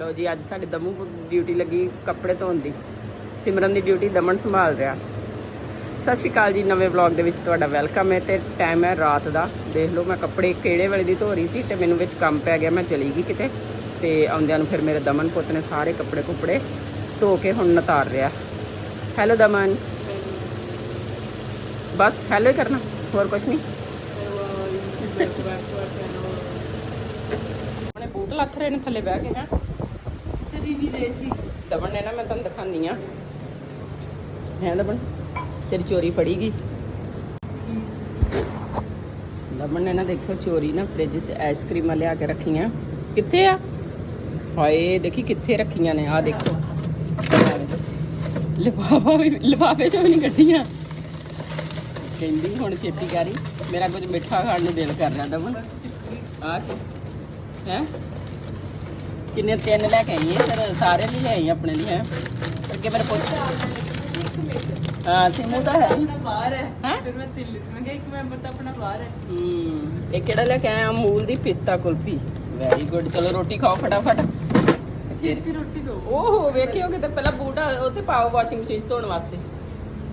ਲਓ ਜੀ ਅੱਜ ਸਾਡੇ ਦਮੂ ਡਿਊਟੀ ਲੱਗੀ ਕੱਪੜੇ ਧੋਣ ਦੀ। ਸਿਮਰਨ ਦੀ ਡਿਊਟੀ ਦਮਨ ਸੰਭਾਲ ਰਿਹਾ। ਸਤਿ ਸ਼੍ਰੀ ਅਕਾਲ ਜੀ ਨਵੇਂ ਵਲੌਗ ਦੇ ਵਿੱਚ ਤੁਹਾਡਾ ਵੈਲਕਮ ਹੈ ਤੇ ਟਾਈਮ ਹੈ ਰਾਤ ਦਾ। ਦੇਖ ਲਓ ਮੈਂ ਕੱਪੜੇ ਕਿਹੜੇ ਵੇਲੇ ਦੀ ਧੋ ਰਹੀ ਸੀ ਤੇ ਮੈਨੂੰ ਵਿੱਚ ਕੰਮ ਪੈ ਗਿਆ ਮੈਂ ਚਲੀ ਗਈ ਕਿਤੇ। ਤੇ ਆਉਂਦਿਆਂ ਨੂੰ ਫਿਰ ਮੇਰੇ ਦਮਨ ਪੁੱਤ ਨੇ ਸਾਰੇ ਕੱਪੜੇ ਕੁੱਪੜੇ ਧੋ ਕੇ ਹੁਣ ਨਤਾਰ ਰਿਹਾ। ਹੈਲੋ ਦਮਨ। ਬਸ ਹੈਲੋ ਹੀ ਕਰਨਾ ਹੋਰ ਕੁਝ ਨਹੀਂ? ਉਹਨੇ ਬੂਟ ਲੱਥ ਰਹੇ ਨੇ ਥੱਲੇ ਬਹਿ ਕੇ ਹੈ? ਵੀ ਦੇ ਸੀ। ਦਮਨ ਨੇ ਨਾ ਮੈਂ ਤੁਹਾਨੂੰ ਦਿਖਾਨੀ ਆ ਹੈ ਦਮਨ ਤੇਰੀ ਚੋਰੀ ਫੜੀ ਗਈ। ਦਮਨ ਨੇ ਨਾ ਦੇਖੋ ਚੋਰੀ ਨਾ ਫ੍ਰਿਜ 'ਚ ਆਈਸਕ੍ਰੀਮਾਂ ਲਿਆ ਕੇ ਰੱਖੀਆਂ। ਕਿੱਥੇ ਆ? ਹਾਏ, ਦੇਖੀ ਕਿੱਥੇ ਰੱਖੀਆਂ ਨੇ ਆ ਦੇਖੋ। ਲਿਫਾਫਾ ਵੀ, ਲਿਫਾਫੇ 'ਚੋਂ ਵੀ ਨਹੀਂ ਕੱਢੀਆਂ। ਕਹਿੰਦੀ ਹੁਣ ਛੇਤੀ ਕਰੀ ਮੇਰਾ ਕੁਝ ਮਿੱਠਾ ਖਾਣ ਨੂੰ ਦਿਲ ਕਰ ਰਿਹਾ ਦਮਨ ਆ ਹੈ? ਕਿੰਨੇ ਤਿੰਨ ਲੈ ਕੇ ਆਈ ਹੈ ਫਿਰ ਸਾਰੇ ਲਈ ਲੈ ਆਈ ਆਪਣੇ ਲਈ ਹੈ। ਅੱਗੇ ਮੇਰੇ ਪੁੱਤ। ਹਾਂ ਸਿੰਮੂ ਤਾਂ ਹੈ। ਆਪਣਾ ਬਾਹਰ ਹੈ? ਫਿਰ ਮੈਂ ਦਿੱਲੀ ਤੋਂ ਮੈਂ ਕਿਹਾ ਇੱਕ ਮੈਂਬਰ ਤਾਂ ਆਪਣਾ ਬਾਹਰ ਹੈ। ਹੂੰ ਇਹ ਕਿਹੜਾ ਲੈ ਕੇ ਆਇਆ? ਅਮੂਲ ਦੀ ਪਿਸਤਾ ਕੁਲਫੀ। ਵੈਰੀ ਗੁੱਡ ਚਲੋ ਰੋਟੀ ਖਾਓ ਫਟਾਫਟ। ਛੇਤੀ ਰੋਟੀ ਦੋ। ਓਹੋ ਵੇਖਿਓ ਕਿਤੇ ਪਹਿਲਾਂ ਬੂਟ ਉੱਤੇ ਪਾਓ ਵਾਸ਼ਿੰਗ ਮਸ਼ੀਨ ਧੋਣ ਵਾਸਤੇ।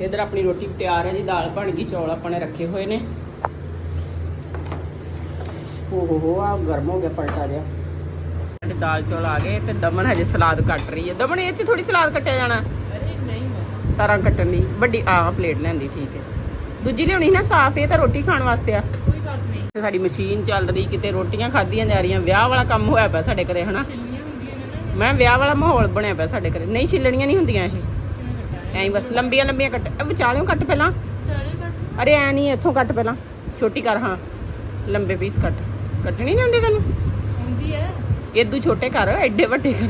ਇਧਰ ਆਪਣੀ ਰੋਟੀ ਤਿਆਰ ਹੈ ਜੀ ਦਾਲ ਬਣ ਗਈ ਚੌਲ ਆਪਾਂ ਨੇ ਰੱਖੇ ਹੋਏ ਨੇ। ਓਹੋ ਹੋ ਆ ਗਰਮ ਹੋ ਗਿਆ ਪਲਟਾ ਸਾਡੇ ਦਾਲ ਚੌਲ ਆ ਗਏ ਤੇ ਦਮਨ ਹਜੇ ਸਲਾਦ ਕੱਟ ਰਹੀ ਹੈ। ਦਮਨ ਇਹ 'ਚ ਥੋੜੀ ਸਲਾਦ ਕੱਟਿਆ ਜਾਣਾ? ਅਰੇ ਨਹੀਂ ਮੈਂ। ਤਾਰਾਂ ਕੱਟਣ। ਦੀ ਵੱਡੀ ਆ ਪਲੇਟ ਲੈਂਦੀ ਠੀਕ ਹੈ। ਦੂਜੀ ਲਿਆਉਣੀ ਨਾ ਸਾਫ਼ ਇਹ ਤਾਂ ਰੋਟੀ ਖਾਣ ਵਾਸਤੇ ਆ। ਕੋਈ ਨਹੀਂ। ਸਾਡੀ ਮਸ਼ੀਨ ਚੱਲ ਰਹੀ ਕਿਤੇ ਰੋਟੀਆਂ ਖਾਧੀਆਂ ਜਾ ਰਹੀਆਂ। ਵਿਆਹ ਵਾਲਾ ਕੰਮ ਹੋਇਆ ਪਿਆ ਸਾਡੇ ਘਰੇ ਹਨਾ? ਮੈਂ ਵਿਆਹ ਵਾਲਾ ਮਾਹੌਲ ਬਣਿਆ ਪਿਆ ਸਾਡੇ ਘਰੇ। ਨਹੀਂ ਛਿੱਲਣੀਆਂ ਨਹੀਂ ਹੁੰਦੀਆਂ ਇਹ। ਐਂ ਬਸ ਲੰਬੀਆਂ ਲੰਬੀਆਂ ਕੱਟ ਵਿਚਾਲਿਓਂ ਕੱਟ ਪਹਿਲਾਂ। ਅਰੇ ਐ ਨਹੀਂ ਇੱਥੋਂ ਕੱਟ ਪਹਿਲਾਂ। ਛੋਟੀ ਕਰ ਹਾਂ। ਲੰਬੇ ਪੀਸ ਕੱਟ। ਕੱਟਣੀ ਨਹੀਂ ਹੁੰਦੀ ਤੈਨੂੰ? ਇਦੋਂ ਛੋਟੇ ਕਰ ਐਡੇ ਵੱਡੇ ਕਰ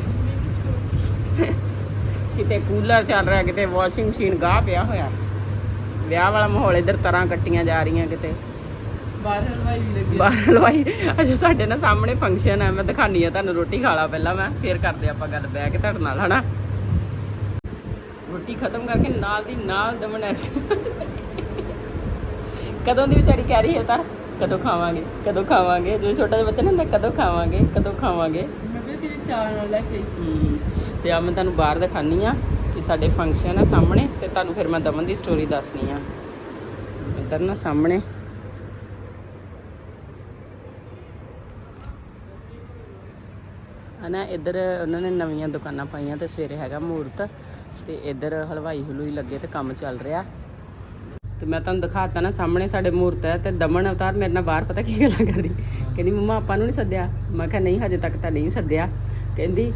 ਕਿਤੇ ਕੂਲਰ ਚੱਲ ਰਿਹਾ ਕਿਤੇ ਵਾਸ਼ਿੰਗ ਮਸ਼ੀਨ ਗਾਹ ਪਿਆ ਹੋਇਆ। ਵਿਆਹ ਵਾਲਾ ਮਾਹੌਲ ਇੱਧਰ ਤਰ੍ਹਾਂ ਕੱਟੀਆਂ ਜਾ ਰਹੀਆਂ ਕਿਤੇ। ਬਾਹਰ ਹਲਵਾਈ ਵੀ ਲੱਗੀ। ਬਾਹਰ ਹਲਵਾਈ। ਅੱਛਾ ਸਾਡੇ ਨਾਲ ਸਾਹਮਣੇ ਫੰਕਸ਼ਨ ਹੈ ਮੈਂ ਦਿਖਾਨੀ ਆ ਤੁਹਾਨੂੰ ਰੋਟੀ ਖਾ ਲਾ ਪਹਿਲਾਂ ਮੈਂ ਫੇਰ ਕਰਦੇ ਆਪਾਂ ਗੱਲ ਬਹਿ ਕੇ ਤੁਹਾਡੇ ਨਾਲ ਹਨਾ? ਰੋਟੀ ਖਤਮ ਕਰਕੇ ਨਾਲ ਦੀ ਨਾਲ ਦਮਨ ਐਸ ਕਦੋਂ ਦੀ ਵਿਚਾਰੀ ਕਹਿ ਰਹੀ ਹੈ ਤਾਂ ਕਦੋਂ ਖਾਵਾਂਗੇ? ਕਦੋਂ ਖਾਵਾਂਗੇ? ਜੋ ਛੋਟਾ ਜਿਹਾ ਬੱਚਾ ਨਾ ਹੁੰਦਾ ਕਦੋਂ ਖਾਵਾਂਗੇ? ਕਦੋਂ ਖਾਵਾਂਗੇ? ਮੈਂ ਵੀ ਤੇਰੇ ਚਾਲ ਨਾਲ ਲੈ ਕੇ ਹਮ, ਤੇ ਆ ਮੈਂ ਤੁਹਾਨੂੰ ਬਾਹਰ ਦਿਖਾਨੀ ਆ ਕਿ ਸਾਡੇ ਫੰਕਸ਼ਨ ਆ ਸਾਹਮਣੇ ਤੇ ਤੁਹਾਨੂੰ ਫਿਰ ਮੈਂ ਦਮਨ ਦੀ ਸਟੋਰੀ ਦੱਸਣੀ ਆ। ਇੱਧਰ ਨਾ ਸਾਹਮਣੇ। ਹਨਾ ਇੱਧਰ ਉਹਨਾਂ ਨੇ ਨਵੀਆਂ ਦੁਕਾਨਾਂ ਪਾਈਆਂ ਤੇ ਸਵੇਰੇ ਹੈਗਾ ਮੂਰਤ ਤੇ ਇੱਧਰ ਹਲਵਾਈ ਹਲੂਈ ਲੱਗੇ ਤੇ ਕੰਮ ਚੱਲ ਰਿਹਾ। ਤੇ ਮੈਂ ਤੁਹਾਨੂੰ ਦਿਖਾਤਾ ਨਾ ਸਾਹਮਣੇ ਸਾਡੇ ਮੂਰਤ ਹੈ ਤੇ ਦਮਨ ਅਵਤਾਰ ਮੇਰੇ ਨਾਲ ਬਾਹਰ ਪਤਾ ਕੀ ਗੱਲਾਂ ਕਰ ਰਹੀ ਕਹਿੰਦੀ ਮੰਮਾ ਆਪਾਂ ਨੂੰ ਨਹੀਂ ਸੱਦਿਆ? ਮੈਂ ਕਿਹਾ ਨਹੀਂ ਹਜੇ ਤੱਕ ਤਾਂ ਨਹੀਂ ਸੱਦਿਆ। ਕਹਿੰਦੀ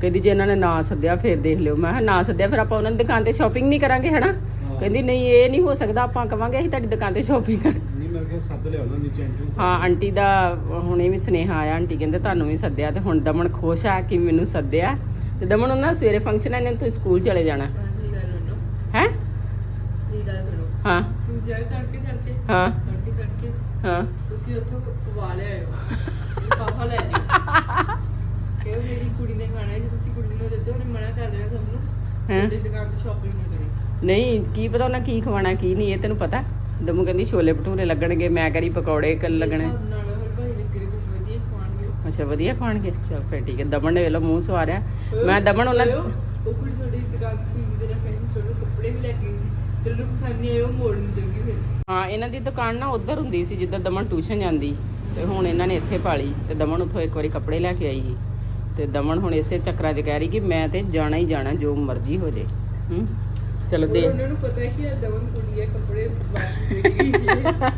ਕਹਿੰਦੀ ਜੇ ਇਹਨਾਂ ਨੇ ਨਾ ਸੱਦਿਆ ਫਿਰ ਦੇਖ ਲਿਓ। ਮੈਂ ਕਿਹਾ ਨਾ ਸੱਦਿਆ ਫਿਰ ਆਪਾਂ ਉਹਨਾਂ ਦੀ ਦੁਕਾਨ ਤੇ ਸ਼ਾਪਿੰਗ ਨਹੀਂ ਕਰਾਂਗੇ ਹਨਾ? ਕਹਿੰਦੀ ਨਹੀਂ ਇਹ ਨਹੀਂ ਹੋ ਸਕਦਾ ਆਪਾਂ ਕਵਾਂਗੇ ਅਸੀਂ ਤੁਹਾਡੀ ਦੁਕਾਨ ਤੇ ਸ਼ਾਪਿੰਗ ਕਰ ਨਹੀਂ ਮੈਂ ਕਿਹਾ ਸੱਦ ਲਿਆ ਉਹਨਾਂ ਨੀਚੇ ਐਂਟਰੀ ਹਾਂ ਆਂਟੀ ਦਾ ਹੁਣੇ ਵੀ ਸੁਨੇਹਾ ਆਇਆ ਆਂਟੀ ਕਹਿੰਦੇ ਤੁਹਾਨੂੰ ਵੀ ਸੱਦਿਆ। ਤੇ ਹੁਣ ਦਮਨ ਖੁਸ਼ ਆ ਕਿ ਮੈਨੂੰ ਸੱਦਿਆ। ਤੇ ਦਮਨ ਉਹਨਾਂ ਦਾ ਸਵੇਰੇ ਫੰਕਸ਼ਨ ਹੈ ਨੇ ਤੂੰ ਸਕੂਲ ਚਲੇ ਜਾਣਾ। ਹੈ? ਹਾਂ। ਤੂੰ ਜਾ ਤੜਕੇ ਤੜਕੇ? ਹਾਂ। ਤੜਕੇ ਤੜਕੇ? ਹਾਂ। ਤੁਸੀਂ ਉੱਥੋਂ ਪਵਾ ਲਿਆਇਓ। ਇਹ ਪਾਪਾ ਲੈ ਜਾਓ। ਕਿ ਮੇਰੀ ਕੁੜੀ ਨੇ ਖਾਣਾ ਹੈ? ਜੇ ਤੁਸੀਂ ਕੁੜੀ ਨੂੰ ਦਿੱਤੇ ਉਹਨੇ ਮਨਾ ਕਰ ਦੇਣਾ ਸਭ ਨੂੰ। ਹੈਂ? ਤੁਹਾਡੀ ਦੁਕਾਨ ਤੋਂ ਸ਼ਾਪਿੰਗ ਨਾ ਕਰੀ। ਨਹੀਂ ਕੀ ਪਤਾ ਉਹਨਾਂ ਕੀ ਖਵਾਣਾ ਕੀ ਨਹੀਂ ਇਹ ਤੈਨੂੰ ਪਤਾ। ਦਮੂ ਕਹਿੰਦੀ ਛੋਲੇ ਭਟੂਰੇ ਲੱਗਣਗੇ ਮੈਂ ਕਰੀ ਪਕੌੜੇ ਕੱਲ ਲੱਗਣੇ। ਕੁਝ ਵਧੀਆ ਅੱਛਾ ਵਧੀਆ ਖਾਣਗੇ ਚਲ ਫਿਰ ਠੀਕ ਹੈ। ਦਮਨ ਨੇ ਵੇਲੋ ਮੂੰਹ ਸਵਾਰਿਆ। ਮੈਂ ਦਮਨ ਉਹਨਾਂ ਉਹ ਕੁੜੀ ਤੁਹਾਡੀ ਦੁਕਾਨ ਤੋਂ ਵੀ ਤੇਰਾ ਫੈਸ਼ਨ ਛੋਟੇ ਕੱਪੜੇ ਵੀ ਲੈ ਕੇ ਮੋੜ ਚੰਗੀ ਫਿਰ ਹਾਂ ਇਹਨਾਂ ਦੀ ਦੁਕਾਨ ਨਾ ਉਧਰ ਹੁੰਦੀ ਸੀ ਜਿੱਦਾਂ ਦਮਨ ਟਿਊਸ਼ਨ ਜਾਂਦੀ। ਤੇ ਹੁਣ ਇਹਨਾਂ ਨੇ ਇੱਥੇ ਪਾਲੀ। ਤੇ ਦਮਨ ਉਥੋਂ ਇੱਕ ਵਾਰੀ ਕੱਪੜੇ ਲੈ ਕੇ ਆਈ ਸੀ। ਤੇ ਦਮਨ ਹੁਣ ਇਸੇ ਚੱਕਰਾਂ 'ਚ ਕਹਿ ਰਹੀ ਕਿ ਮੈਂ ਤੇ ਜਾਣਾ ਹੀ ਜਾਣਾ ਜੋ ਮਰਜ਼ੀ ਹੋ ਜੇ। ਹੂੰ? ਚਲੋ ਦੇ ਉਹਨਾਂ ਨੂੰ ਪਤਾ ਹੈ ਕਿ ਦਵਨ ਕੁੜੀ ਹੈ ਕੱਪੜੇ ਵਾਪਸ ਦੇ ਕੇ ਗਈ ਹੈ।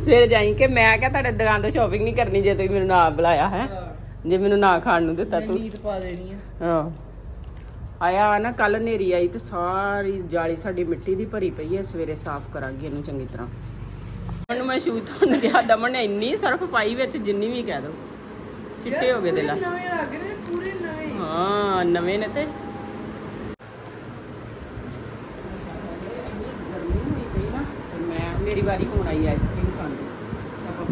ਸਵੇਰੇ ਜਾਈ ਕਿ ਮੈਂ ਕਿਹਾ ਤੁਹਾਡੇ ਦੁਕਾਨ ਤੋਂ ਸ਼ਾਪਿੰਗ ਨਹੀਂ ਕਰਨੀ ਜੇ ਤੁਸੀਂ ਮੈਨੂੰ ਨਾ ਬੁਲਾਇਆ ਹੈ? ਜੇ ਮੈਨੂੰ ਨਾ ਖਾਣ ਨੂੰ ਦਿੱਤਾ ਤੂੰ। ਨੀਤ ਪਾ ਦੇਣੀ ਹੈ ਹਾਂ। ਆਇਆ ਨਾ ਕੱਲ ਨੇਰੀ ਆਈ ਤੇ ਸਾਰੀ ਜਾਲੀ ਸਾਡੀ ਮਿੱਟੀ ਦੀ ਭਰੀ ਪਈ ਹੈ ਸਵੇਰੇ ਸਾਫ਼ ਕਰਾਂਗੇ ਇਹਨੂੰ ਚੰਗੀ ਤਰ੍ਹਾਂ। ਹੁਣ ਮੈਂ ਸ਼ੂ ਤੋਂ ਗਿਆ ਦਮਨ ਨੇ ਇੰਨੀ ਸਰਫ ਪਾਈ ਵਿੱਚ ਜਿੰਨੀ ਵੀ ਕਹਿ ਦੋ। ਚਿੱਟੇ ਹੋ ਗਏ ਦੇ ਲਾ। ਨਵੇਂ ਲੱਗ ਰਹੇ ਪੂਰੇ ਨਵੇਂ। ਹਾਂ ਨਵੇਂ ਨੇ ਤੇ। ਮੈਂ ਮੇਰੀ ਵਾਰੀ ਹੁਣ ਆਈ ਆਈਸਕ੍ਰੀਮ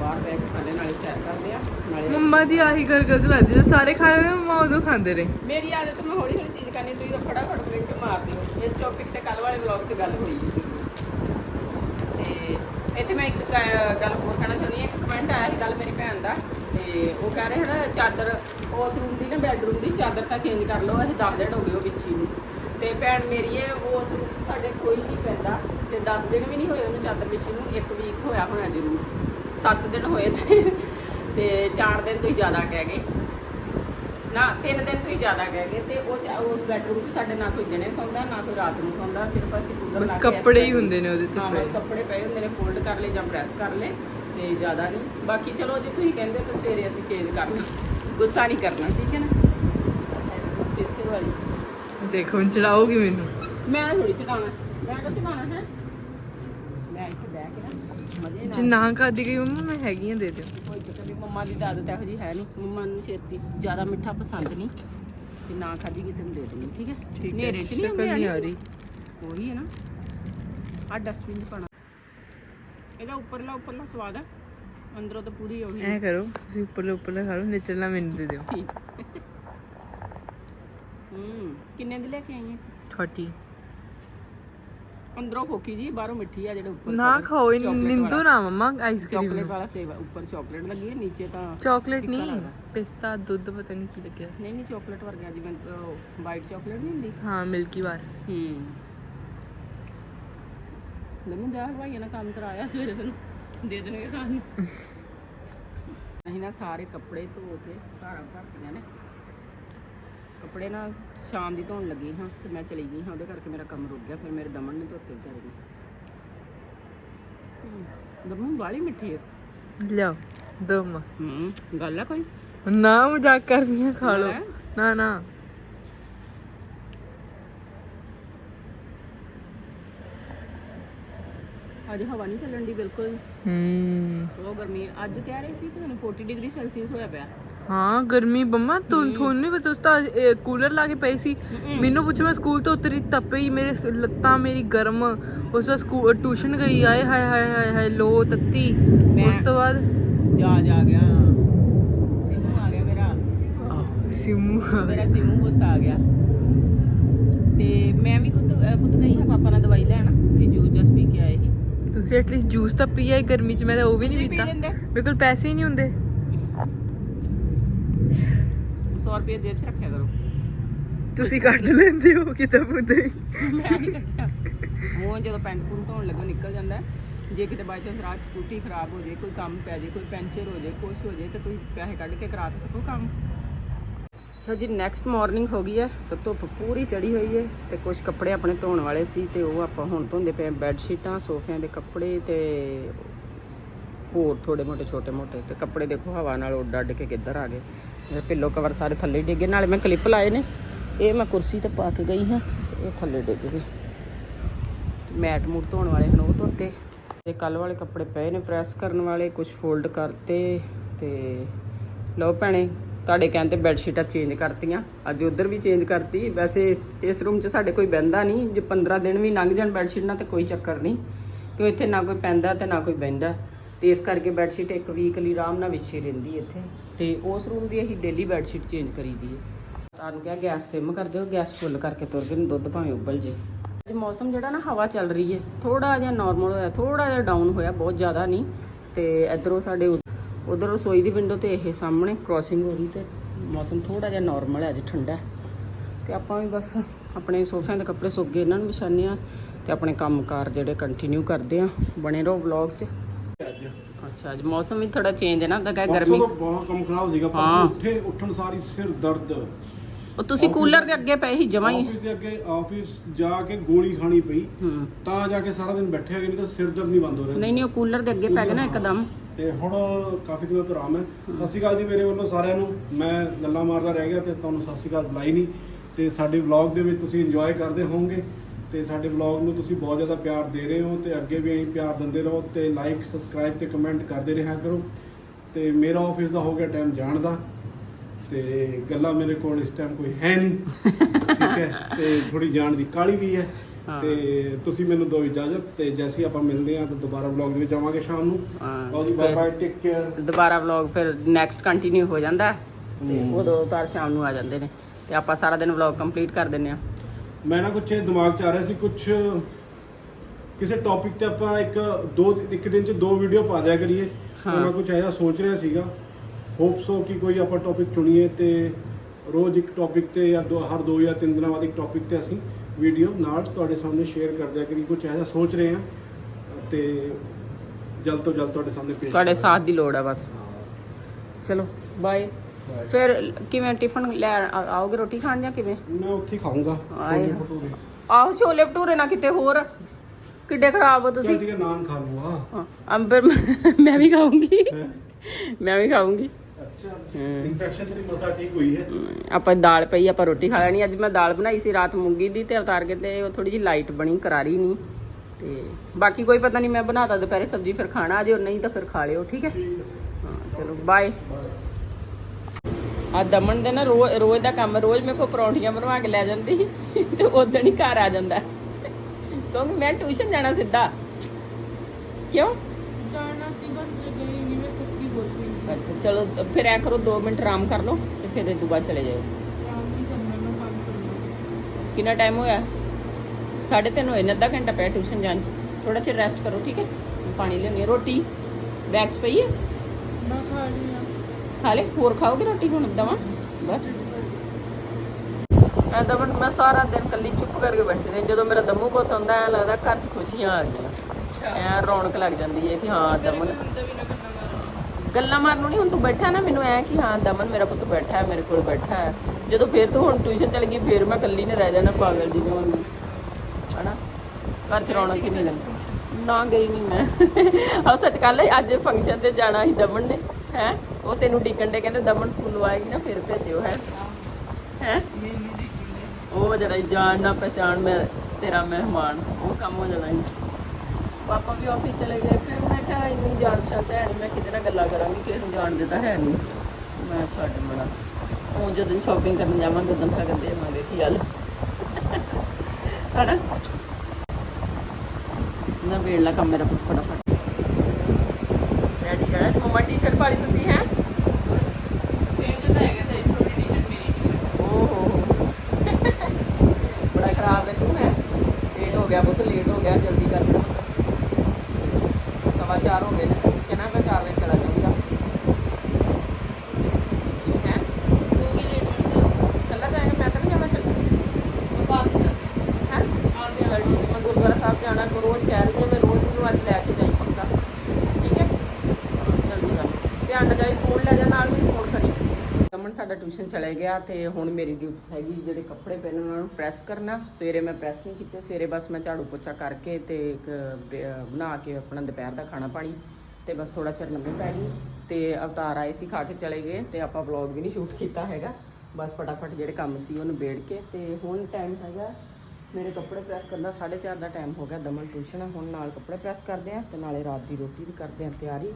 ਬਾਹਰ ਬੈਠ ਕੇ ਖਾਣੇ ਨਾਲੇ ਸੈਰ ਕਰਦੇ ਆ ਨਾਲੇ ਮੰਮਾ ਦੀ ਆਹੀ ਗੱਲ ਗਲਤ ਲੱਗਦੀ ਜਦੋਂ ਸਾਰੇ ਖਾਣੇ ਨੇ ਮੰਮਾ ਉਦੋਂ ਖਾਂਦੇ ਰਹੇ ਮੇਰੀ ਆਦਤ ਮੈਂ ਹੌਲੀ ਹੌਲੀ ਚੀਜ਼ ਕਰਨੀ ਤੁਸੀਂ ਤਾਂ ਫਟਾਫਟ ਮਿੰਟ ਮਾਰ ਦਿਓ। ਇਸ ਟੌਪਿਕ ਤੇ ਕੱਲ ਵਾਲੇ ਵਲੌਗ 'ਚ ਗੱਲ ਹੋਈ ਹੈ। ਤੇ ਇੱਥੇ ਮੈਂ ਇੱਕ ਗੱਲ ਹੋਰ ਕਹਿਣਾ ਚਾਹੁੰਦੀ ਹਾਂ ਇੱਕ ਕਮੈਂਟ ਆਇਆ ਸੀ ਕੱਲ ਮੇਰੀ ਭੈਣ ਦਾ ਤੇ ਉਹ ਕਹਿ ਰਹੇ ਹਨ ਚਾਦਰ ਉਸ ਰੂਮ ਦੀ ਨਾ ਬੈੱਡਰੂਮ ਦੀ ਚਾਦਰ ਤਾਂ ਚੇਂਜ ਕਰ ਲਓ ਅਸੀਂ 10 ਦਿਨ ਹੋ ਗਏ ਉਹ ਬਿੱਛੀ ਨੂੰ। ਤੇ ਭੈਣ ਮੇਰੀ ਇਹ ਉਸ ਰੂਮ 'ਚ ਸਾਡੇ ਕੋਈ ਨਹੀਂ ਪੈਂਦਾ ਤੇ 10 ਦਿਨ ਵੀ ਨਹੀਂ ਹੋਏ ਉਹਨੂੰ ਚਾਦਰ ਬਿੱਛੀ ਨੂੰ ਇੱਕ ਵੀਕ ਹੋਇਆ ਹੋਣਾ ਜ਼ਰੂਰ। 7 ਦਿਨ ਹੋਏ ਨੇ ਤੇ 4 ਦਿਨ ਤੋਂ ਜ਼ਿਆਦਾ ਕਹਿ ਗਏ। ਨਾ 3 ਦਿਨ ਤੋਂ ਜ਼ਿਆਦਾ ਕਹਿ ਗਏ ਤੇ ਉਹ ਉਸ ਬੈੱਡਰੂਮ 'ਚ ਸਾਡੇ ਨਾ ਕੋਈ ਦਿਨੇ ਸੌਂਦਾ ਨਾ ਕੋਈ ਰਾਤ ਨੂੰ ਸੌਂਦਾ ਸਿਰਫ ਅਸੀਂ ਕੂਲਰ ਲਾ ਕੇ ਕੱਪੜੇ ਹੀ ਹੁੰਦੇ ਨੇ ਉਹਦੇ ਤੇ ਹਾਂ। ਬਸ ਕੱਪੜੇ ਪਏ ਹੁੰਦੇ ਨੇ ਫੋਲਡ ਕਰ ਲਏ ਜਾਂ ਪ੍ਰੈਸ ਕਰ ਲਏ ਤੇ ਜ਼ਿਆਦਾ ਨਹੀਂ। ਬਾਕੀ ਚਲੋ ਜੇ ਤੁਸੀਂ ਕਹਿੰਦੇ ਤਾਂ ਸਵੇਰੇ ਅਸੀਂ ਚੇਂਜ ਕਰ ਲਓ ਗੁੱਸਾ ਨਹੀਂ ਕਰਨਾ ਠੀਕ ਹੈ ਨਾ? ਵਾਲੀ ਦੇਖੋ ਹੁਣ ਚੜਾਓਗੇ ਮੈਨੂੰ? ਮੈਂ ਥੋੜੀ ਚੜਾਉਣਾ। ਮੈਂ ਤਾਂ ਚੜਾਉਣਾ ਹੈ ਮੈਂ ਇੱਥੇ ਬਹਿ ਕੇ ਨਾ ਮਜ਼ੇ ਜੇ ਨਾ ਖਾਦੀ ਗਈ ਮੰਮਾ ਮੈਂ ਹੈਗੀਆਂ ਦੇ ਦਿਓ। ਕੋਈ ਨਹੀਂ ਮੰਮਾ ਦੀ ਆਦਤ ਇਹੋ ਜਿਹੀ ਹੈ ਨਹੀਂ। ਮੰਮਾ ਨੂੰ ਛੇਤੀ ਜ਼ਿਆਦਾ ਮਿੱਠਾ ਪਸੰਦ ਨਹੀਂ। ਤੇ ਨਾ ਖਾਦੀ ਕਿ ਤੈਨੂੰ ਦੇ ਦੇਣੀ ਠੀਕ ਹੈ? ਠੀਕ ਹੈ। ਹਨੇਰੇ ਚ ਨਹੀਂ ਸ਼ਕਲ ਨਹੀਂ ਆ ਰਹੀ। ਉਹੀ ਹੈ ਨਾ। ਆ ਡਸਟਬਿਨ ਚ ਪਾਣਾ ਇਹਦਾ ਉੱਪਰਲਾ ਉੱਪਰਲਾ ਸਵਾਦ ਹੈ। ਅੰਦਰੋਂ ਤਾਂ ਪੂਰੀ ਉਹੀ ਐ ਕਰੋ ਤੁਸੀਂ ਉੱਪਰਲੇ ਉੱਪਰਲੇ ਖਾ ਲਓ ਨਿਚਲਾ ਮੈਨੂੰ ਦੇ ਦਿਓ। ਠੀਕ। ਹੂੰ ਕਿੰਨੇ ਦੀ ਲੈ ਕੇ ਆਈ ਹੈ? 30 ਅੰਦਰੋਂ ਖੋਕੀ ਜੀ ਬਾਹਰੋਂ ਮਿੱਠੀ ਆ ਜਿਹੜੇ ਉੱਪਰ ਨਾ ਖਾਓ ਇਹ ਨਿੰਦੋ ਨਾ ਮੰਮਾ ਆਈਸਕ੍ਰੀਮ ਚਾਕਲੇਟ ਵਾਲਾ ਫਲੇਵਰ ਉੱਪਰ ਚਾਕਲੇਟ ਲੱਗੀ ਹੈ ਨੀਚੇ ਤਾਂ ਚਾਕਲੇਟ ਨਹੀਂ। ਪਿਸਤਾ ਦੁੱਧ ਪਤਾ ਨਹੀਂ ਕੀ ਲੱਗਿਆ। ਨਹੀਂ ਨਹੀਂ ਚਾਕਲੇਟ ਵਰਗਾ ਜਿਵੇਂ ਵਾਈਟ ਚਾਕਲੇਟ ਨਹੀਂ ਹੁੰਦੀ? ਹਾਂ ਮਿਲਕੀ ਬਾਰ ਹੂੰ। ਨਮਨ ਜਾ ਹਲਵਾਈਆਂ ਨਾਲ ਕੰਮ ਕਰਾਇਆ ਸਵੇਰੇ ਤੈਨੂੰ ਦੇ ਦੇਣਗੇ ਖਾਣ ਨੂੰ ਅਸੀਂ ਨਾ ਸਾਰੇ ਕੱਪੜੇ ਧੋ ਕੇ ਧਾਰਾਂ ਭਰਤੀਆਂ ਨੇ ਕੱਪੜੇ ਨਾ ਸ਼ਾਮ ਦੀ ਧੋਣ ਲੱਗੀ ਹਾਂ ਤੇ ਮੈਂ ਚਲੀ ਗਈ ਹਾਂ ਉਹਦੇ ਕਰਕੇ ਮੇਰਾ ਕੰਮ ਰੁਕ ਗਿਆ ਫਿਰ ਮੇਰੇ ਦਮਨ ਨੇ ਧੋਤੇ ਵਿਚਾਰੇ ਨੇ ਦਮਨ ਵਾਲੀ ਮਿੱਠੀ ਹੈ ਲਿਆਓ ਦੋ ਮਾਂ ਹੂੰ ਗੱਲ ਆ ਕੋਈ? ਨਾ ਮਜ਼ਾਕ ਕਰਦੀ ਆ ਖਾ ਲੈ। ਨਾ ਨਾ। ਅੱਜ ਹਵਾ ਨਹੀਂ ਚੱਲਣ ਦੀ ਬਿਲਕੁਲ। ਹੂੰ ਉਹ ਗਰਮੀ ਅੱਜ ਕਹਿ ਰਹੇ ਸੀ ਕਿ 40 ਡਿਗਰੀ ਸੈਲਸੀਅਸ ਹੋਇਆ ਪਿਆ। ਹਾਂ ਗਰਮੀ ਬੰਮਾ ਤੂੰ ਤੁਹਾਨੂੰ ਨਹੀਂ ਪਤਾ ਉਸ ਤਾਂ ਇਹ ਕੂਲਰ ਲਾ ਕੇ ਪਈ ਸੀ। ਮੈਨੂੰ ਪੁੱਛ ਮੈਂ ਸਕੂਲ ਤੋਂ ਉਤਰੀ ਤਪੇ ਹੀ ਮੇਰੇ ਸ- ਲੱਤਾਂ ਮੇਰੀ ਗਰਮ। ਉਸ ਤੋਂ ਸਕੂਲ ਟਿਊਸ਼ਨ ਗਈ ਆਏ ਹਾਏ ਹਾਏ ਹਾਏ ਹਾਏ ਲੋ ਤੱਤੀ। ਉਸ ਤੋਂ ਬਾਅਦ ਜਾ ਜਾ ਗਿਆ। ਸਿੰਮੂ ਆ ਗਿਆ ਮੇਰਾ। ਆਹ, ਸਿੰਮੂ ਆ ਗਿਆ। ਮੇਰਾ ਸਿੰਮੂ ਪੁੱਤ ਆ ਗਿਆ। ਤੇ ਮੈਂ ਵੀ ਪੁੱਤ ਅਹ ਪੁੱਤ ਗਈ ਹਾਂ ਪਾਪਾ ਨਾਲ ਦਵਾਈ ਲੈਣ। ਵੀ ਜੂਸ ਜਸ ਪੀ ਕੇ ਆਏ ਸੀ। ਤੁਸੀਂ ਐਟਲੀਸਟ ਜੂਸ ਤਾਂ ਪੀਆ ਗਰਮੀ ਚ ਮੈਂ ਤਾਂ ਉਹ ਵੀ ਨਹੀਂ ਤੁਸੀਂ ਪੀ ਪੀਤਾ। ਲੈਂਦੇ? ਮੇਰੇ ਕੋਲ ਪੈਸੇ ਹੀ ਨਹੀਂ ਹੁੰਦੇ। 100 ਰੁਪਏ ਜੇਬ 'ਚ ਰੱਖਿਆ ਕਰੋ। ਤੁਸੀਂ ਕੱਢ ਲੈਂਦੇ ਹੋ ਕਿਤੇ ਪੁੱਤੇ ਮੈਂ ਨਹੀਂ ਕੱਟਿਆ ਉਹ ਜਦੋਂ ਪੈਂਟ ਪੂੰਟ ਧੋਣ ਲੱਗੋ ਨਿਕਲ ਜਾਂਦਾ। ਜੇ ਕਿਤੇ ਬਾਈ ਚਾਂਸ ਰਾਤ ਸਕੂਟੀ ਖਰਾਬ ਹੋ ਜੇ ਕੋਈ ਕੰਮ ਪੈ ਜੇ ਕੋਈ ਪੈਂਚਰ ਹੋ ਜੇ ਕੁਛ ਹੋ ਜੇ ਤੇ ਤੁਸੀਂ ਪੈਸੇ ਕੱਢ ਕੇ ਕਰਾ ਤਾਂ ਸਕੋ ਕੰਮ। ਜੀ ਨੈਕਸਟ ਮਾਰਨਿੰਗ ਹੋ ਗਈ ਹੈ ਤੇ ਧੁੱਪ ਪੂਰੀ ਚੜੀ ਹੋਈ ਹੈ ਤੇ ਕੁਝ ਕੱਪੜੇ ਆਪਣੇ ਧੋਣ ਵਾਲੇ ਸੀ ਤੇ ਉਹ ਆਪਾਂ ਹੁਣ ਧੋਂਦੇ ਪਏ ਬੈੱਡ ਸ਼ੀਟਾਂ ਸੋਫਿਆਂ ਦੇ ਕੱਪੜੇ ਤੇ ਹੋਰ ਥੋੜੇ ਮੋਟੇ ਛੋਟੇ ਮੋਟੇ ਤੇ ਕੱਪੜੇ ਦੇਖੋ ਹਵਾ ਨਾਲ ਉੱਡ ਅੱਡ ਕੇ ਕਿੱਧਰ ਆ ਗਏ। ਪਿੱਲੋ ਕਵਰ ਸਾਰੇ ਥੱਲੇ ਡਿੱਗੇ ਨਾਲੇ ਮੈਂ ਕਲਿੱਪ ਲਾਏ ਨੇ। ਇਹ ਮੈਂ ਕੁਰਸੀ ਤੇ ਪਾ ਕੇ ਗਈ ਹਾਂ ਤੇ ਇਹ ਥੱਲੇ ਡਿੱਗ ਗਏ। ਮੈਟ ਮੂਟ ਧੋਣ ਵਾਲੇ ਹਨ ਉਹ ਧੋਤੇ। ਤੇ ਕੱਲ ਵਾਲੇ ਕੱਪੜੇ ਪਏ ਨੇ ਪ੍ਰੈਸ ਕਰਨ ਵਾਲੇ ਕੁਝ ਫੋਲਡ ਕਰਤੇ ਤੇ ਲਓ ਭੈਣੇ, ਤੁਹਾਡੇ ਕਹਿਣ ਤੇ ਬੈੱਡ ਸ਼ੀਟਾਂ ਚੇਂਜ ਕਰਤੀਆਂ। ਅੱਜ ਉਧਰ ਵੀ ਚੇਂਜ ਕਰਤੀ। ਵੈਸੇ ਇਸ ਇਸ ਰੂਮ 'ਚ ਸਾਡੇ ਕੋਈ ਬਹਿੰਦਾ ਨਹੀਂ। ਜੇ 15 ਦਿਨ ਵੀ ਲੰਘ ਜਾਣ ਬੈੱਡ ਸ਼ੀਟ ਨਾਲ ਤੇ ਕੋਈ ਚੱਕਰ ਨਹੀਂ। ਕਿਉਂ ਇੱਥੇ ਨਾ ਕੋਈ ਪੈਂਦਾ ਤੇ ਨਾ ਕੋਈ ਬਹਿੰਦਾ। ਤੇ ਇਸ ਕਰਕੇ ਬੈੱਡ ਸ਼ੀਟ ਇੱਕ ਵੀਕ ਲਈ ਆਰਾਮ ਨਾਲ ਵਿਛੀ ਰਹਿੰਦੀ ਇੱਥੇ। ਤੇ ਉਸ ਰੂਮ ਦੀ ਅਸੀਂ ਡੇਲੀ ਬੈੱਡ ਸ਼ੀਟ ਚੇਂਜ ਕਰੀਦੀ ਹੈ। ਤੁਹਾਨੂੰ ਕਿਹਾ ਗੈਸ ਸਿਮ ਕਰ ਦਿਓ ਗੈਸ ਫੁੱਲ ਕਰਕੇ ਤੁਰ ਗਏ ਨੂੰ, ਦੁੱਧ ਭਾਵੇਂ ਉਬਲ ਜੇ। ਅੱਜ ਮੌਸਮ ਜਿਹੜਾ ਨਾ, ਹਵਾ ਚੱਲ ਰਹੀ ਹੈ। ਥੋੜਾ ਜਿਹਾ ਨਾਰਮਲ ਹੋਇਆ ਥੋੜਾ ਜਿਹਾ ਡਾਊਨ ਹੋਇਆ, ਬਹੁਤ ਜ਼ਿਆਦਾ ਨਹੀਂ। ਤੇ ਇਧਰੋਂ ਸਾਡੇ ਉਧਰ ਰਸੋਈ ਦੀ ਵਿੰਡੋ ਤੇ ਇਹ ਸਾਹਮਣੇ ਕ੍ਰਾਸਿੰਗ ਹੋ ਰਹੀ ਤੇ ਮੌਸਮ ਥੋੜਾ ਜਿਹਾ ਨਾਰਮਲ ਹੈ, ਅੱਜ ਠੰਡਾ ਹੈ। ਤੇ ਆਪਾਂ ਵੀ ਬਸ ਆਪਣੇ ਸੋਫਿਆਂ ਦੇ ਕੱਪੜੇ ਸੁੱਕ ਗਏ, ਇਹਨਾਂ ਨੂੰ ਵਿਛਾਉਂਦੇ ਆ ਤੇ ਆਪਣੇ ਕੰਮਕਾਰ ਜਿਹੜੇ ਕੰਟੀਨਿਊ ਕਰਦੇ ਆ ਬਣੇ ਰਹੋ ਵਲੌਗ 'ਚ। ਅੱਛਾ ਅੱਜ ਮੌਸਮ ਵੀ ਥੋੜਾ ਚੇਂਜ ਹੈ ਨਾ ਤਾਂ ਕਹਿ ਗਰਮੀ ਬਹੁਤ ਕੰਮ ਖਰਾਬ ਸੀਗਾ ਹਾਂ। ਪਰਸੋਂ ਉੱਠੇ ਉੱਠਣ ਸਾਰੀ ਸਿਰ ਦਰਦ। ਉਹ ਤੁਸੀਂ ਕੂਲਰ ਦੇ ਅੱਗੇ ਪਏ ਸੀ ਜਮਾਂ ਹੀ। ਆਫਿਸ ਦੇ ਅੱਗੇ ਆਫਿਸ ਜਾ ਕੇ ਗੋਲੀ ਖਾਣੀ ਪਈ ਹੂੰ। ਤਾਂ ਜਾ ਕੇ ਸਾਰਾ ਦਿਨ ਬੈਠੇ ਹੈਗੇ ਨਹੀਂ ਤਾਂ ਸਿਰ ਦਰਦ ਨਹੀਂ ਬੰਦ ਹੋ ਰਿਹਾ। ਨਹੀਂ ਨਹੀਂ ਉਹ ਕੂਲਰ ਦੇ ਅੱਗੇ ਪੈ ਗਏ ਨਾ ਇੱਕਦਮ। ਤੇ ਹੁਣ ਕਾਫੀ ਦਿਨਾਂ ਤੋਂ ਆਰਾਮ ਹੈ। ਸਤਿ ਸ਼੍ਰੀ ਅਕਾਲ ਜੀ ਮੇਰੇ ਵੱਲੋਂ ਸਾਰਿਆਂ ਨੂੰ। ਮੈਂ ਗੱਲਾਂ ਮਾਰਦਾ ਰਹਿ ਗਿਆ ਤੇ ਤੁਹਾਨੂੰ ਸਤਿ ਸ਼੍ਰੀ ਅਕਾਲ ਬੁਲਾਈ ਨਹੀਂ। ਤੇ ਸਾਡੇ ਵਲੌਗ ਦੇ ਵਿੱਚ ਤੁਸੀਂ ਇੰਜੋਏ ਕਰਦੇ ਹੋਵੋਗੇ। ਤੇ ਸਾਡੇ ਵਲੌਗ ਨੂੰ ਤੁਸੀਂ ਬਹੁਤ ਜ਼ਿਆਦਾ ਪਿਆਰ ਦੇ ਰਹੇ ਹੋ ਤੇ ਅੱਗੇ ਵੀ ਐਂ ਪਿਆਰ ਦਿੰਦੇ ਰਹੋ ਤੇ ਲਾਈਕ ਸਬਸਕ੍ਰਾਈਬ ਤੇ ਕਮੈਂਟ ਕਰਦੇ ਰਿਹਾ ਕਰੋ। ਤੇ ਮੇਰਾ ਆਫਿਸ ਦਾ ਹੋ ਗਿਆ ਟਾਈਮ ਜਾਣ ਦਾ। ਤੇ ਗੱਲਾਂ ਮੇਰੇ ਕੋਲ ਇਸ ਟਾਈਮ ਕੋਈ ਹੈ ਨਹੀਂ। ਠੀਕ ਹੈ? ਤੇ ਥੋੜੀ ਜਾਣ ਦੀ ਕਾਲੀ ਵੀ ਹੈ। ਤੇ ਤੁਸੀਂ ਮੈਨੂੰ ਦਿਓ ਇਜਾਜ਼ਤ ਤੇ ਜੈਸੀ ਆਪਾਂ ਮਿਲਦੇ ਹਾਂ ਤਾਂ ਦੁਬਾਰਾ ਵਲੌਗ ਦੇ ਵਿੱਚ ਆਵਾਂਗੇ ਸ਼ਾਮ ਨੂੰ। ਲਓ ਜੀ ਬਾਏ ਬਾਏ ਟੇਕ ਕੇਅਰ ਦੁਬਾਰਾ ਵਲੌਗ ਫਿਰ ਨੈਕਸਟ ਕੰਟੀਨਿਊ ਹੋ ਜਾਂਦਾ। ਤੇ। ਉਦੋਂ ਤਾਰ ਸ਼ਾਮ ਨੂੰ ਆ ਜਾਂਦੇ ਨੇ। ਤੇ ਆਪਾਂ ਸਾਰਾ ਦਿਨ ਵਲੌਗ ਕੰਪਲੀਟ ਕਰ ਦਿੰਨੇ ਆ ਮੈਂ ਨਾ ਕੁਛ ਦਿਮਾਗ 'ਚ ਆ ਰਿਹਾ ਸੀ ਕੁਛ ਕਿਸੇ ਟੌਪਿਕ ਤੇ ਆਪਾਂ ਇੱਕ ਦੋ ਇੱਕ ਦਿਨ ਚ ਦੋ ਵੀਡੀਓ ਪਾ ਦਿਆ ਕਰੀਏ। ਤਾਂ ਹਾਂ। ਮੈਂ ਕੁਝ ਐਸਾ ਸੋਚ ਰਿਹਾ ਸੀਗਾ। ਹੋਪ ਸੋ ਕਿ ਕੋਈ ਆਪਾਂ ਟੌਪਿਕ ਚੁਣੀਏ ਤੇ ਰੋਜ਼ ਇੱਕ ਟੌਪਿਕ ਤੇ ਜਾਂ ਦੋ ਹਰ ਦੋ ਜਾਂ ਤਿੰਨ ਦਿਨਾਂ ਬਾਅਦ ਇੱਕ ਟੌਪਿਕ ਤੇ ਅਸੀਂ ਵੀਡੀਓ ਨਾਲ ਤੁਹਾਡੇ ਸਾਹਮਣੇ ਸ਼ੇਅਰ ਕਰ ਦਿਆ ਕਰੀ ਕੁਝ ਐਸਾ ਸੋਚ ਰਹੇ ਹਾਂ ਤੇ ਜਲਦ ਤੋਂ ਜਲਦ ਤੁਹਾਡੇ ਸਾਹਮਣੇ ਪੇਸ਼ ਤੁਹਾਡੇ ਸਾਥ ਦੀ ਲੋੜ ਆ ਬਸ। ਚਲੋ ਬਾਏ ਫਿਰ ਕਿਵੇਂ ਟਿਫਨ ਲੈ ਆ- ਆਓਗੇ ਰੋਟੀ ਖਾਣ ਜਾਂ ਕਿਵੇਂ? ਮੈਂ ਉੱਥੇ ਹੀ ਖਾਊਂਗਾ ਆਏ। ਛੋਲੇ ਭਟੂਰੇ। ਆਹੋ ਛੋਲੇ ਭਟੂਰੇ ਨਾ ਕਿਤੇ ਹੋਰ। ਕਿੱਡੇ ਖਰਾਬ ਹੋ ਤੁਸੀਂ। ਹੈ ਨਾਨ ਖਾ ਲੂੰਗਾ ਹਾਂ, ਅੰਬਰ ਮੈਂ ਵੀ ਖਾਊਂਗੀ। ਮੈਂ ਵੀ ਖਾਊਂਗੀ। ਅੱਛਾ। ਇਨਫੈਕਸ਼ਨ ਤੇਰੀ ਮਸਾ ਠੀਕ ਹੋਈ ਹੈ? ਹਮ, ਆਪਾਂ ਦਾਲ ਪਈ ਆਪਾਂ ਰੋਟੀ ਖਾ ਲੈਣੀ। ਅੱਜ ਮੈਂ ਦਾਲ ਬਣਾਈ ਸੀ ਰਾਤ ਮੂੰਗੀ ਦੀ ਤੇ ਉਤਾਰ ਕੇ ਤੇ ਉਹ ਥੋੜੀ ਜਿਹੀ ਲਾਈਟ ਬਣੀ ਕਰਾਰੀ ਨਹੀਂ ਤੇ ਬਾਕੀ ਕੋਈ ਪਤਾ ਨਹੀਂ ਮੈਂ ਬਣਾਤਾ ਦੁਪਹਿਰੇ ਸਬਜ਼ੀ ਫਿਰ ਖਾਣਾ। ਜੇ ਨਹੀਂ ਤਾਂ ਫਿਰ ਖਾ ਲਿਓ ਠੀਕ ਹੈ? ਹਾਂ। ਚਲੋ ਬਾਏ ਆ ਦਮਨ ਦੇ ਨਾ ਰੋਜ਼ ਰੋਜ਼ ਦਾ ਕੰਮ ਰੋਜ਼ ਮੇਰੇ ਕੋ ਪਰੌਂਠੀਆਂ ਬਣਵਾ ਕੇ ਲੈ ਜਾਂਦੀ ਤੇ ਉਦੋਂ ਹੀ ਘਰ ਆ ਜਾਂਦਾ। ਕਿਉਂਕਿ ਮੈਂ ਟਿਊਸ਼ਨ ਜਾਣਾ ਸਿੱਧਾ। ਕਿਉਂ? ਜਾਣਾ ਸੀ ਬਸ ਗਈ ਨਹੀਂ ਮੈਂ ਥੱਕੀ ਬਹੁਤ ਪਈ ਸੀ। ਅੱਛਾ ਚਲੋ ਫਿਰ ਐ ਕਰੋ 2 ਮਿੰਟ ਆਰਾਮ ਕਰ ਲਓ ਤੇ ਫਿਰ ਇਹ ਬਾਅਦ ਚਲੇ ਜਾਓ ਕਿੰਨਾ ਟਾਈਮ ਹੋਇਆ? ਸਾਢੇ ਤਿੰਨ ਹੋਏ ਨੇ ਅੱਧਾ ਘੰਟਾ ਪਿਆ ਟਿਊਸ਼ਨ ਜਾਣ ਚ। ਥੋੜਾ ਚਿਰ ਰੈਸਟ ਕਰੋ ਠੀਕ ਹੈ? ਪਾਣੀ ਹੈ ਰੋਟੀ ਬੈਗ 'ਚ ਪਈ ਹੈ ਮੈਂ ਖਾ ਲਈ ਆ ਖਾ ਲੈ ਹੋਰ ਖਾਓਗੇ ਰੋਟੀ ਹੁਣ ਦਵਾਂ? ਬਸ। ਮੈਂ ਦਮਨ ਮੈਂ ਸਾਰਾ ਦਿਨ ਕੱਲੀ ਚੁੱਪ ਕਰਕੇ ਬੈਠੀ ਰਹੀ। ਜਦੋਂ ਮੇਰਾ ਦਮੂ ਪੁੱਤ ਹੁੰਦਾ ਐ ਲੱਗਦਾ ਘਰ 'ਚ ਖੁਸ਼ੀਆਂ ਆ ਗਈਆਂ। ਐ ਰੌਣਕ ਲੱਗ ਜਾਂਦੀ ਹੈ ਕਿ ਹਾਂ ਦਮਨ ਗੱਲਾਂ ਮਾਰਨ ਨੂੰ ਨਹੀਂ ਹੁਣ ਤੂੰ ਬੈਠਾ ਨਾ ਮੈਨੂੰ ਐ ਕਿ ਹਾਂ ਦਮਨ ਮੇਰਾ ਪੁੱਤ ਬੈਠਾ ਹੈ ਮੇਰੇ ਕੋਲ ਬੈਠਾ ਹੈ। ਜਦੋਂ ਫਿਰ ਤੂੰ ਹੁਣ ਟਿਊਸ਼ਨ ਚਲ ਗਈ ਫਿਰ ਮੈਂ ਕੱਲੀ ਨੇ ਰਹਿ ਜਾਣਾ ਪਾਗਲ ਜੀ ਨੂੰ। ਹਨਾ? ਘਰ ਚ ਰੌਣਕ ਹੀ ਨਹੀਂ ਰਹਿੰਦੀ। ਨਾ ਗਈ ਨਹੀਂ ਮੈਂ। ਆ ਸੱਚ ਕੱਲ ਅੱਜ ਫੰਕਸ਼ਨ ਤੇ ਜਾਣਾ ਸੀ ਦਮਨ ਨੇ। ਹੈ, ਉਹ ਤੈਨੂੰ ਡੀਕਣ ਦੇ ਕਹਿੰਦੇ ਦਮਨ ਸਕੂਲੋਂ ਆਏਗੀ ਨਾ, ਫਿਰ ਭੇਜਿਓ, ਹੈ। ਹੈ? ਉਹ ਜਿਹੜਾ ਜਾਣ ਨਾ ਪਛਾਣ ਮੈਂ, ਤੇਰਾ ਮਹਿਮਾਨ, ਉਹ ਕੰਮ ਹੋ ਜਾਣਾ ਸੀ ਪਾਪਾ ਵੀ ਆਫਿਸ ਚਲੇ ਗਏ, ਫਿਰ ਮੈਂ ਕਿਹਾ ਇੰਨੀ ਜਾਣ ਪਛਾਣ ਤਾਂ ਹੈ ਨਹੀਂ ਮੈਂ ਕਿਤੇ ਨਾਲ ਗੱਲਾਂ ਕਰਾਂਗੀ, ਕਿਸੇ ਨੂੰ ਜਾਣਦੇ ਤਾਂ ਹੈ ਨਹੀਂ ਮੈਂ ਛੱਡ ਮੜਾ ਉਹ ਜਦੋਂ ਸ਼ਾਪਿੰਗ ਕਰਨ ਜਾਵਾਂਗੇ, ਉਦੋਂ ਸਕਦ ਦੇਵਾਂਗੇ, ਕੀ ਗੱਲ। ਹਨਾ? ਨਾ ਵੇੜਲਾ ਕੰਮ ਮੇਰਾ ਫਟਾਫਟ। ਰੈਡੀ ਹੈ ਮਮਾ ਟੀ-ਸ਼ਰਟ ਪਾਲੀ ਤੁਸੀਂ ਹੈ? ਸੇਮ ਜਿਹਾ ਹੈਗਾ ਤੇ ਥੋੜੀ ਟੀ-ਸ਼ਰਟ ਮੇਰੀ ਓਹੋ। ਬੜਾ ਖਰਾਬ ਹੈ ਤੂੰ ਹੈ? ਲੇਟ ਹੋ ਗਿਆ ਬਹੁਤ ਲੇਟ ਹੋ ਗਿਆ ਜਲਦੀ ਕਰ ਲਓ ਸਵਾ ਚਾਰ ਹੋ ਗਏ ਨੇ ਕਹਿੰਦਾ ਮੈਂ 4 ਵਜੇ ਚਲਾ ਜਾਊਂਗਾ ਹੈ ਹੋ ਗਈ ਲੇਟ ਕੱਲਾ ਜਾਏਗਾ ਮੈਂ ਤਾਂ ਨਹੀਂ ਜਾਣਾ ਚੱਲ ਮੈਂ ਬਾਅਦ ਚ ਹੈ ਚੱਲ ਠੀਕ ਹੈ, ਮੈਂ ਗੁਰਦੁਆਰਾ ਸਾਹਿਬ ਜਾਣਾ ਮੈਂ ਰੋਜ਼ ਕਹਿ ਰਹੀ ਹਾਂ ਮੈਂ ਰੋਜ਼ ਨੂੰ ਅੱਜ ਲੈ ਕੇ ਜਾਈ ਪੱਕਾ ਠੀਕ ਹੈ ਜਲਦੀ ਕਰ ਧਿਆਨ ਨਾਲ ਜਾਈ ਫੋਨ ਲੈ ਜਾ ਨਾਲ ਵੀ ਫੋਨ ਕਰੀ ਦਮਨ ਸਾਡਾ ਟਿਊਸ਼ਨ ਚਲੇ ਗਿਆ ਤੇ ਹੁਣ ਮੇਰੀ ਡਿਊਟੀ ਹੈਗੀ ਜਿਹੜੇ ਕੱਪੜੇ ਪਹਿਨੇ ਉਹਨਾਂ ਨੂੰ ਪ੍ਰੈਸ ਕਰਨਾ। ਸਵੇਰੇ ਮੈਂ ਪ੍ਰੈਸ ਨਹੀਂ ਕੀਤੇ ਸਵੇਰੇ ਬਸ ਮੈਂ ਝਾੜੂ ਪੋਚਾ ਕਰਕੇ ਤੇ ਇੱਕ ਬਣਾ ਕੇ ਆਪਣਾ ਦੁਪਹਿਰ ਦਾ ਖਾਣਾ ਪਾਣੀ ਤੇ ਬਸ ਥੋੜਾ ਚਿਰ ਲੰਮੇ ਪੈ ਗਈ ਤੇ ਅਵਤਾਰ ਆਏ ਸੀ ਖਾ ਕੇ ਚਲੇ ਗਏ ਤੇ ਆਪਾਂ ਵਲੌਗ ਵੀ ਨਹੀਂ ਸ਼ੂਟ ਕੀਤਾ ਹੈਗਾ। ਬਸ ਫਟਾਫਟ ਜਿਹੜੇ ਕੰਮ ਸੀ ਉਹਨੂੰ ਬੇੜ ਕੇ ਤੇ ਹੁਣ ਟਾਈਮ ਹੈਗਾ ਮੇਰੇ ਕੱਪੜੇ ਪ੍ਰੈਸ ਕਰਨਾ 4:30 ਦਾ ਟਾਈਮ ਹੋ ਗਿਆ ਦਮਨ ਟਿਊਸ਼ਨ ਆ, ਹੁਣ ਨਾਲ ਕੱਪੜੇ ਪ੍ਰੈਸ ਕਰਦੇ ਆ ਤੇ ਨਾਲੇ ਰਾਤ ਦੀ ਰੋਟੀ ਵੀ ਕਰਦੇ ਆ ਤਿਆਰੀ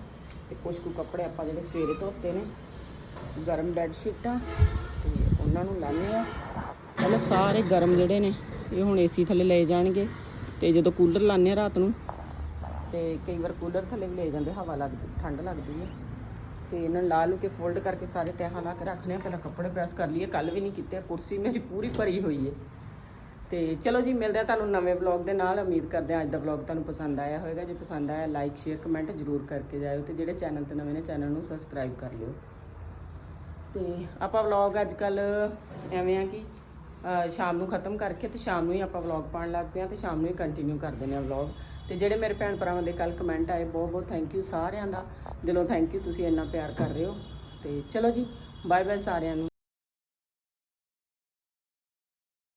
ਤੇ ਕੁਝ ਕੁ ਕੱਪੜੇ ਆਪਾਂ ਜਿਹੜੇ ਸਵੇਰੇ ਧੋਤੇ ਨੇ ਗਰਮ ਬੈੱਡ ਸ਼ੀਟਾਂ ਤੇ ਉਹਨਾਂ ਨੂੰ ਲਾਣੇ ਆ। ਪਹਿਲਾਂ ਸਾਰੇ ਗਰਮ ਜਿਹੜੇ ਨੇ, ਇਹ ਹੁਣ ਏਸੀ ਥੱਲੇ ਲਏ ਜਾਣਗੇ ਤੇ ਜਦੋਂ ਕੂਲਰ ਲਾਣੇ ਆ ਰਾਤ ਨੂੰ, ਤੇ ਕਈ ਵਾਰ ਕੂਲਰ ਥੱਲੇ ਵੀ ਲੈ ਜਾਂਦੇ, ਹਵਾ ਲੱਗਦੀ, ਠੰਡ ਲੱਗਦੀ ਹੈ ਤੇ ਇਹਨਾਂ ਨੂੰ ਲਾ ਲੂ ਕੇ ਫੋਲਡ ਕਰਕੇ ਸਾਰੇ ਤਹਿਾਂ ਲਾ ਕੇ ਰੱਖਨੇ ਆ, ਪਹਿਲਾਂ ਕੱਪੜੇ ਪ੍ਰੈਸ ਕਰ ਲਈਏ ਕੱਲ ਵੀ ਨਹੀਂ ਕੀਤੇ, ਕੁਰਸੀ ਮੇਰੀ ਪੂਰੀ ਭਰੀ ਹੋਈ ਹੈ ਤੇ ਚਲੋ ਜੀ, ਮਿਲਦੇ ਆ ਤੁਹਾਨੂੰ ਨਵੇਂ ਵਲੌਗ ਦੇ ਨਾਲ, ਉਮੀਦ ਕਰਦੇ ਆ ਅੱਜ ਦਾ ਵਲੌਗ ਤੁਹਾਨੂੰ ਪਸੰਦ ਆਇਆ ਹੋਵੇਗਾ। ਜੇ ਪਸੰਦ ਆਇਆ ਲਾਈਕ ਸ਼ੇਅਰ ਕਮੈਂਟ ਜ਼ਰੂਰ ਕਰਕੇ ਜਾਇਓ ਤੇ ਜਿਹੜੇ ਚੈਨਲ ਤੇ ਨਵੇਂ ਨੇ ਚੈਨਲ ਨੂੰ ਸਬਸਕ੍ਰਾਈਬ ਕਰ ਲਿਓ। ਤੇ ਆਪਾਂ ਵਲੌਗ ਅੱਜ ਕੱਲ ਐਵੇਂ ਆ ਕਿ ਸ਼ਾਮ ਨੂੰ ਖਤਮ ਕਰਕੇ ਤੇ ਸ਼ਾਮ ਨੂੰ ਹੀ ਆਪਾਂ ਵਲੌਗ ਪਾਉਣ ਲੱਗ ਪਏ ਆ ਤੇ ਸ਼ਾਮ ਨੂੰ ਹੀ ਕੰਟੀਨਿਊ ਕਰ ਦਿੰਦੇ ਆ ਵਲੌਗ ਤੇ ਜਿਹੜੇ ਮੇਰੇ ਭੈਣ ਭਰਾਵਾਂ ਦੇ ਕੱਲ ਕਮੈਂਟ ਆਏ ਬਹੁਤ ਬਹੁਤ ਥੈਂਕ ਯੂ ਸਾਰਿਆਂ ਦਾ। ਦਿਲੋਂ ਥੈਂਕ ਯੂ ਤੁਸੀਂ ਇੰਨਾ ਪਿਆਰ ਕਰ ਰਹੇ ਹੋ। ਤੇ ਚਲੋ ਜੀ ਬਾਏ ਬਾਏ ਸਾਰਿਆਂ ਨੂੰ।